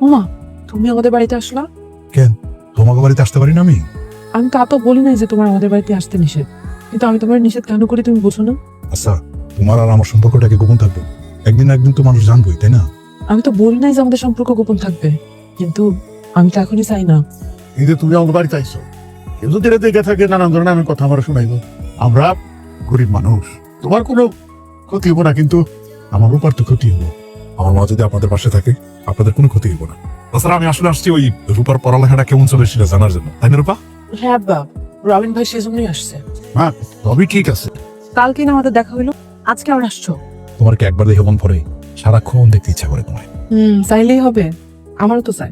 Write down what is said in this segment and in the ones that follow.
ওমা তুমি আমাদের বাড়িতে আসলা? কেন? তোমাকে বাড়িতে আসতে পারি না আমি? আমি তা তো বলি নাই যে তোমার আমাদের বাড়িতে আসতে নিষেধ। কিন্তু আমি তোমার নিষেধ কেন করি তুমি বুঝো না? আচ্ছা তোমার আর আমার সম্পর্কটাকে গোপন থাকবে? একদিন একদিন তো মানুষ জানবই তাই না? আমি তো বলি নাই যে আমাদের সম্পর্ক গোপন থাকবে কিন্তু আমি তো এখনই চাই না। যে তুমি আমার বাড়িতে আইছো কিন্তু ধীরে দেখে থাকে নানান ধরনের আমি কথা আমার শোনাইব। আমরা গরিব মানুষ তোমার কোনো ক্ষতি হব না কিন্তু আমার উপর তো ক্ষতি হব আমার মা যদি আপনাদের পাশে থাকে আপনাদের কোনো ক্ষতি হইব না। তাছাড়া আমি আসলে আসছি ওই রূপার পড়ালেখাটা কেমন চলে সেটা জানার জন্য। তাই না রূপা? হ্যাঁ বাপ রবিন ভাই সেজন্যই আসছে। হ্যাঁ তবে ঠিক আছে। কালকে না আমাদের দেখা হইল আজকে আবার আসছো? তোমার কি একবার দেখে মন পড়ে? সারাক্ষণ দেখতে ইচ্ছা করে তোমায়। হুম চাইলেই হবে। আমারও তো চাই।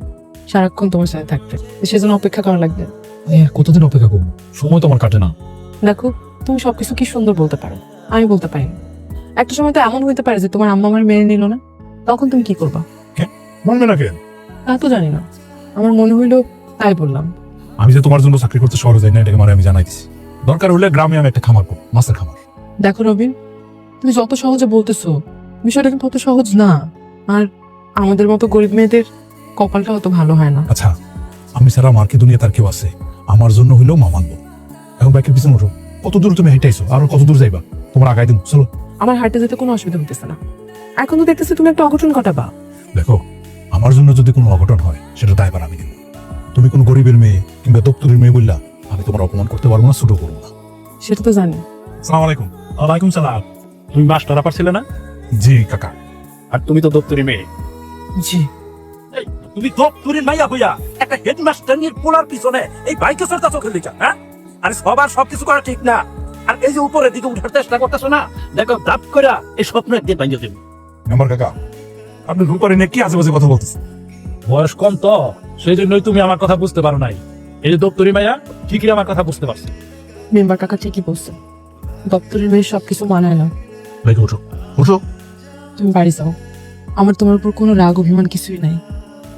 সারাক্ষণ তোমার সাথে থাকতে। সেজন্য অপেক্ষা করা লাগবে। আর কতদিন অপেক্ষা করব? সময় তোমার কাটে না। দেখো তুমি সবকিছু কি সুন্দর বলতে পারো। আমি বলতে পারি না। একটা সময় তো এমন হইতে পারে যে তোমার আম্মা আমার মেনে নিল না। তখন তুমি কি করবা? মানবে না কেন? তা তো জানি না। আমার মনে হইল তাই বললাম। আমি যে তোমার জন্য চাকরি করতে শহরে যাই না এটাকে মানে আমি জানাই দিছি। দরকার হলে গ্রামে আমি একটা খামার করব মাছের খামার। দেখো রবিন তুমি যত সহজে বলতেছো বিষয়টা কিন্তু অত সহজ না। আর আমাদের মতো গরিব মেয়েদের কপালটা অত ভালো হয় না। আচ্ছা আমি ছাড়া আমার কি দুনিয়া তার কেউ আছে? আমার জন্য হইলেও মা মানবো। এখন বাইকের পিছনে ওঠো। কত দূর তুমি হেঁটাইছো আরও কত দূর যাইবা? তোমার আগাই দিন চলো। আমার হাঁটতে যেতে কোনো অসুবিধা হতেছে না। এখন তো দেখতেছি তুমি একটা অঘটন ঘটাবা। দেখো আমার জন্য যদি কোনো অঘটন হয় সেটা দায়বার আমি দেব তুমি কোনো গরিবের মেয়ে কিংবা দপ্তরের মেয়ে বললা আমি তোমার অপমান করতে পারব না ছোট করব না। সেটা তো জানি। সালাম আলাইকুম। ওয়ালাইকুম সালাম। তুমি মাস্টার আপার ছিলে না? জি কাকা। আর তুমি তো দপ্তরি মেয়ে। জি। তুমি দপ্তরির মাইয়া হইয়া একটা হেডমাস্টার নিয়ে পোলার পিছনে এই বাইকে চড়তা চোখের লিখা হ্যাঁ? আরে সবার সবকিছু করা ঠিক না। আর এই যে উপরের দিকে উঠার চেষ্টা করতেছো না দেখো দাপ করে এই স্বপ্ন একদিন ভাঙিয়ে দেবে। মেম্বার কাকা আপনি রূপারে নিয়ে কি বাজে কথা বলতেছেন? বয়স কম তো সেই জন্যই তুমি আমার কথা বুঝতে পারো নাই। এই যে দপ্তরি মাইয়া ঠিকই আমার কথা বুঝতে পারছে। মেম্বার কাকা ঠিকই বলছে। দপ্তরের মেয়ে সবকিছু মানায় না। ভাই ওঠো ওঠো তুমি বাড়ি যাও। আমার তোমার উপর কোনো রাগ অভিমান কিছুই নাই।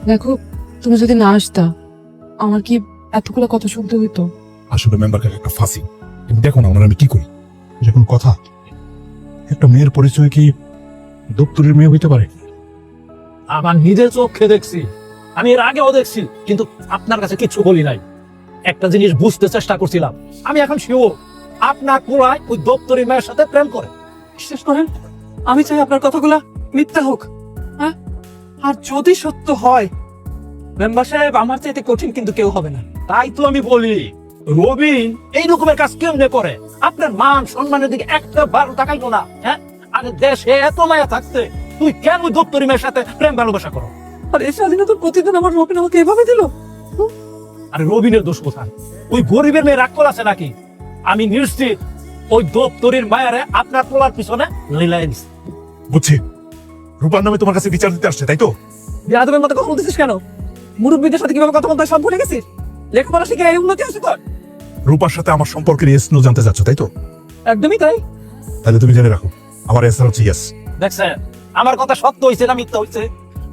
দেখো তুমি যদি না আসতা আমার কি এতগুলো কথা শুনতে হইতো? আসলে মেম্বার কাকা একটা ফাঁসি। তুমি দেখো না ওনার আমি কি করি? যে কোনো কথা? একটা মেয়ের পরিচয় কি দপ্তরের মেয়ে হইতে পারে? আমার নিজের চোখে দেখছি। আমি এর আগেও দেখছি, কিন্তু আপনার কাছে কিছু বলি নাই। একটা জিনিস বুঝতে চেষ্টা করছিলাম। আমি এখন শিওর আপনার পুরাই ওই দপ্তরি মেয়ের সাথে প্রেম করে। বিশ্বাস করেন, আমি চাই আপনার কথাগুলা মিথ্যা হোক হ্যাঁ? আর যদি সত্য হয়, মেম্বার সাহেব আমার চাইতে কঠিন কিন্তু কেউ হবে না। তাই তো আমি বলি, রবিন, এই রকমের কাজ কেমনে করে? আপনার মান, সম্মানের দিকে একটা বার তাকাইতো না হ্যাঁ? আরে দেশে এত মায়া থাকতে তুই কেন ওই দপ্তরি মেয়ের সাথে প্রেম ভালোবাসা করো? আর এই স্বাধীনতার প্রতিদিন আমার রবিন আমাকে এভাবে দিল? আরে রবিনের দোষ কোথায়? ওই গরিবের মেয়ে রাগ আছে নাকি? আমি নিশ্চিত ওই দপ্তরির মায়ারে আপনার তোলার পিছনে বুঝছি। রূপার নামে তোমার কাছে বিচার দিতে আসছে তাই তো? বিয়াদবের মতো কথা বলতেছিস কেন? মুরব্বীদের সাথে কীভাবে কথা বলতে সব ভুলে গেছিস? লেখাপড়া শিখে এই উন্নতি আছে তোর? রূপার সাথে আমার সম্পর্কের এসনো জানতে চাচ্ছ তাই তো? একদমই তাই। তাহলে তুমি জেনে রাখো। আমার এসআর হচ্ছে ইয়েস দেখছেন? আমার কথা সত্য হয়েছে না মিথ্যা হয়েছে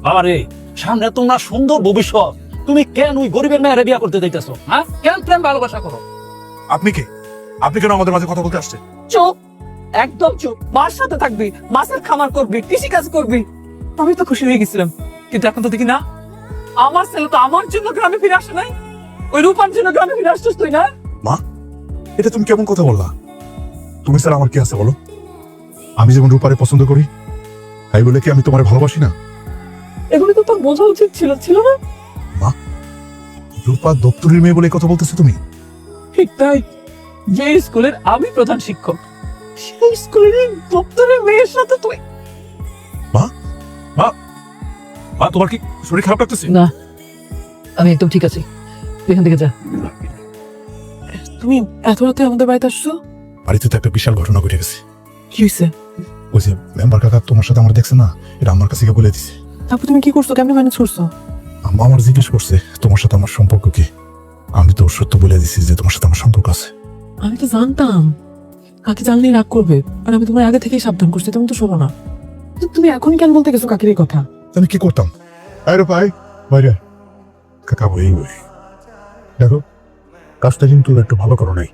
বাবা রে সামনে তোমার সুন্দর ভবিষ্যৎ। তুমি কেন ওই গরিবের মেয়েরে বিয়া করতে দিতেছো হ্যাঁ? কেন প্রেম ভালোবাসা করো? আপনি কে? আপনি কেন আমাদের মাঝে কথা বলতে আসছে চুপ একদম চুপ। মার সাথে থাকবি মাছের খামার করবি কৃষি কাজ করবি। আমি তো খুশি হয়ে গেছিলাম। কিন্তু এখন তো দেখি না। আমার ছেলে তো আমার জন্য গ্রামে ফিরে আসে নাই। ওই রূপার জন্য গ্রামে ফিরে আসছিস তুই না? মা এটা তুমি কেমন কথা বললা? তুমি স্যার আমার কি আছে বলো? আমি যেমন রূপারে পছন্দ করি তাই বলে কি আমি তোমার ভালোবাসি না? এগুলো তো তোর বোঝা উচিত ছিল ছিল না? রূপা দপ্তরের মেয়ে বলে কথা বলতেছো তুমি? ঠিক তাই। যে স্কুলের আমি প্রধান শিক্ষক সেই স্কুলের দপ্তরের মেয়ের সাথে তুই মা তোমার কি শরীর খারাপ লাগতেছে? না আমি একদম ঠিক আছি। তুই এখান থেকে যা। তুমি এত রাতে আমাদের বাড়িতে আসছো? বাড়িতে তো একটা বিশাল ঘটনা ঘটে গেছে। কি হয়েছে ওই যে মেম্বার কাকা তোমার সাথে আমার দেখছে না এটা আমার কাছে বলে দিছে। তারপর তুমি কি করছ? কেমন ম্যানেজ করছ? আম্মা আমার জিজ্ঞেস করছে তোমার সাথে আমার সম্পর্ক কি? আমি তো সত্য বলে দিছি যে তোমার সাথে আমার সম্পর্ক আছে। আমি তো জানতাম। কাকি জানলেই রাগ করবে? আর আমি তোমার আগে থেকেই সাবধান করছি তুমি তো শোনো না। তুমি এখন কেন বলতে গেছো কাকির এই কথা? আমি কি করতাম? আরে ভাই বাইরে। কাকা বই বই। দেখো কাজটা কিন্তু একটু ভালো করো নাই।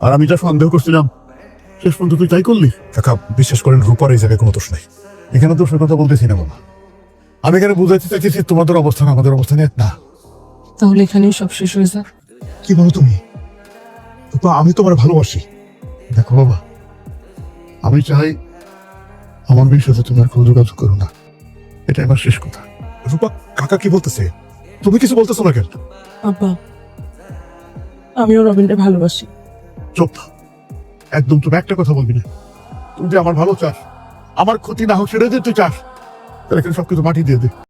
আর আমি যা সন্দেহ করছিলাম শেষ পর্যন্ত তুই তাই করলি? কাকা বিশ্বাস করেন রূপার এই জায়গায় কোনো দোষ নাই। এখানে দোষের কথা বলতেছি না বাবা। আমি এখানে বুঝাইতে চাইতেছি তোমাদের অবস্থান আমাদের অবস্থান এক না। তাহলে এখানেই সব শেষ হয়ে যায় কি বলো তুমি? রূপা আমি তোমার ভালোবাসি। দেখো বাবা আমি চাই আমার মেয়ের সাথে তুমি আর কোনো যোগাযোগ করো না। এটাই আমার শেষ কথা। রূপা কাকা কি বলতেছে? তুমি কিছু বলতেছো না কেন? আব্বা আমিও রবিনকে ভালোবাসি। চুপ একদম তুমি একটা কথা বলবি না। তুমি যে আমার ভালো চাস, আমার ক্ষতি না হোক সেটা যে তুই চাস, তাহলে সবকিছু মাটি দিয়ে দে।